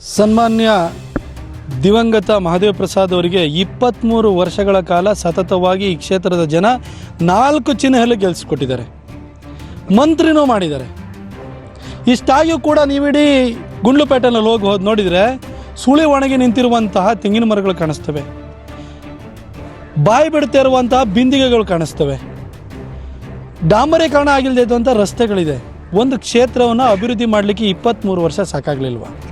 ಸನ್ಮಾನ್ಯ ದಿವಂಗತ ಮಹಾದೇವ ಪ್ರಸಾದ್ ಅವರಿಗೆ ಇಪ್ಪತ್ತ್ಮೂರು ವರ್ಷಗಳ ಕಾಲ ಸತತವಾಗಿ ಈ ಕ್ಷೇತ್ರದ ಜನ ನಾಲ್ಕು ಚಿಹ್ನೆಯಲ್ಲಿ ಗೆಲ್ಲಿಸ್ಕೊಟ್ಟಿದ್ದಾರೆ ಮಂತ್ರಿನೂ ಮಾಡಿದ್ದಾರೆ. ಇಷ್ಟಾಗಿಯೂ ಕೂಡ ನೀವಿಡೀ ಗುಂಡ್ಲುಪೇಟೆನಲ್ಲಿ ಹೋಗಿ ಹೋದ್ ನೋಡಿದರೆ ಸುಳಿ ಒಣಗಿ ನಿಂತಿರುವಂತಹ ತೆಂಗಿನ ಮರಗಳು ಕಾಣಿಸ್ತವೆ. ಬಾಯಿ ಬಿಡ್ತಾ ಇರುವಂತಹ ಬಿಂದಿಗೆಗಳು ಕಾಣಿಸ್ತವೆ. ಡಾಂಬರೀಕರಣ ಆಗಿಲ್ಲದೆ ಇದ್ದಂಥ ರಸ್ತೆಗಳಿದೆ. ಒಂದು ಕ್ಷೇತ್ರವನ್ನು ಅಭಿವೃದ್ಧಿ ಮಾಡಲಿಕ್ಕೆ ಇಪ್ಪತ್ತ್ಮೂರು ವರ್ಷ ಸಾಕಾಗಲಿಲ್ವಾ?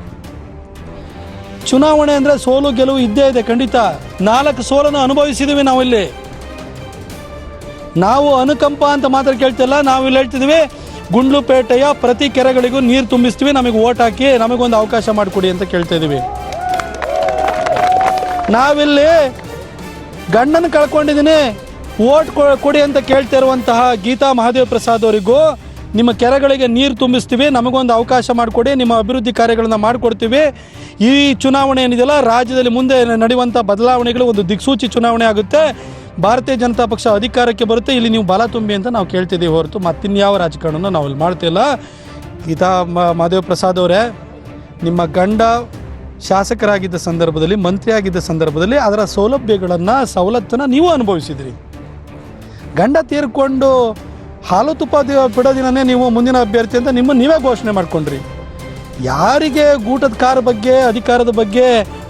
ಚುನಾವಣೆ ಅಂದರೆ ಸೋಲು ಗೆಲುವು ಇದ್ದೇ ಇದೆ, ಖಂಡಿತ. ನಾಲ್ಕು ಸೋಲನ್ನು ಅನುಭವಿಸಿದ್ದೀವಿ ನಾವಿಲ್ಲಿ ನಾವು ಅನುಕಂಪ ಅಂತ ಮಾತ್ರ ಕೇಳ್ತಿಲ್ಲ, ನಾವು ಇಲ್ಲಿ ಹೇಳ್ತಿದ್ವಿ, ಗುಂಡ್ಲುಪೇಟೆಯ ಪ್ರತಿ ಕೆರೆಗಳಿಗೂ ನೀರು ತುಂಬಿಸ್ತೀವಿ, ನಮಗೆ ಓಟ್ ಹಾಕಿ ನಮಗೊಂದು ಅವಕಾಶ ಮಾಡಿಕೊಡಿ ಅಂತ ಕೇಳ್ತಾ ಇದ್ದೀವಿ ನಾವಿಲ್ಲಿ ಗಂಡನ ಕಳ್ಕೊಂಡಿದ್ದೀನಿ ಓಟ್ ಕೊಡಿ ಅಂತ ಕೇಳ್ತಾ ಇರುವಂತಹ ಗೀತಾ ಮಹಾದೇವ ಪ್ರಸಾದ್ ಅವರಿಗೂ. ನಿಮ್ಮ ಕೆರೆಗಳಿಗೆ ನೀರು ತುಂಬಿಸ್ತೀವಿ, ನಮಗೊಂದು ಅವಕಾಶ ಮಾಡಿಕೊಡಿ, ನಿಮ್ಮ ಅಭಿವೃದ್ಧಿ ಕಾರ್ಯಗಳನ್ನು ಮಾಡಿಕೊಡ್ತೀವಿ. ಈ ಚುನಾವಣೆ ಏನಿದೆಯಲ್ಲ, ರಾಜ್ಯದಲ್ಲಿ ಮುಂದೆ ನಡೆಯುವಂಥ ಬದಲಾವಣೆಗಳು ಒಂದು ದಿಕ್ಸೂಚಿ ಚುನಾವಣೆ ಆಗುತ್ತೆ. ಭಾರತೀಯ ಜನತಾ ಪಕ್ಷ ಅಧಿಕಾರಕ್ಕೆ ಬರುತ್ತೆ, ಇಲ್ಲಿ ನೀವು ಬಲ ತುಂಬಿ ಅಂತ ನಾವು ಕೇಳ್ತಿದ್ದೀವಿ ಹೊರತು ಮತ್ತಿನ್ಯಾವ ರಾಜಕಾರಣವನ್ನು ನಾವು ಇಲ್ಲಿ ಮಾಡ್ತಿಲ್ಲ. ಗೀತಾ ಮ- ಮಹಾದೇವ ಪ್ರಸಾದ್ ಅವರೇ, ನಿಮ್ಮ ಗಂಡ ಶಾಸಕರಾಗಿದ್ದ ಸಂದರ್ಭದಲ್ಲಿ, ಮಂತ್ರಿಯಾಗಿದ್ದ ಸಂದರ್ಭದಲ್ಲಿ ಅದರ ಸೌಲಭ್ಯಗಳನ್ನು, ಸವಲತ್ತನ್ನು ನೀವು ಅನುಭವಿಸಿದ್ರಿ. ಗಂಡ ತೀರ್ಕೊಂಡು ಹಾಲು ತುಪ್ಪ ಬಿಡೋ ದಿನನೇ ನೀವು ಮುಂದಿನ ಅಭ್ಯರ್ಥಿ ಅಂತ ನಿಮ್ಮ ನೀವೇ ಘೋಷಣೆ ಮಾಡ್ಕೊಂಡ್ರಿ. ಯಾರಿಗೆ ಗೂಟದ ಕಾರ್ ಬಗ್ಗೆ, ಅಧಿಕಾರದ ಬಗ್ಗೆ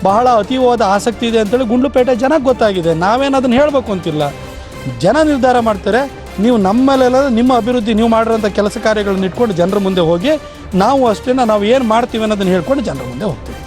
ಬಹಳ ಅತೀವವಾದ ಆಸಕ್ತಿ ಇದೆ ಅಂತೇಳಿ ಗುಂಡ್ಲುಪೇಟೆ ಜನಕ್ಕೆ ಗೊತ್ತಾಗಿದೆ. ನಾವೇನು ಅದನ್ನು ಹೇಳಬೇಕು ಅಂತಿಲ್ಲ. ಜನ ನಿರ್ಧಾರ ಮಾಡ್ತಾರೆ. ನೀವು ನಮ್ಮಲ್ಲೆಲ್ಲ ನಿಮ್ಮ ಅಭಿವೃದ್ಧಿ ನೀವು ಮಾಡಿರೋಂಥ ಕೆಲಸ ಕಾರ್ಯಗಳನ್ನ ಇಟ್ಕೊಂಡು ಜನರ ಮುಂದೆ ಹೋಗಿ ನಾವು ಅಷ್ಟೇ ನಾವು ಏನು ಮಾಡ್ತೀವಿ ಅನ್ನೋದನ್ನು ಹೇಳ್ಕೊಂಡು ಜನರ ಮುಂದೆ ಹೋಗ್ತೀವಿ.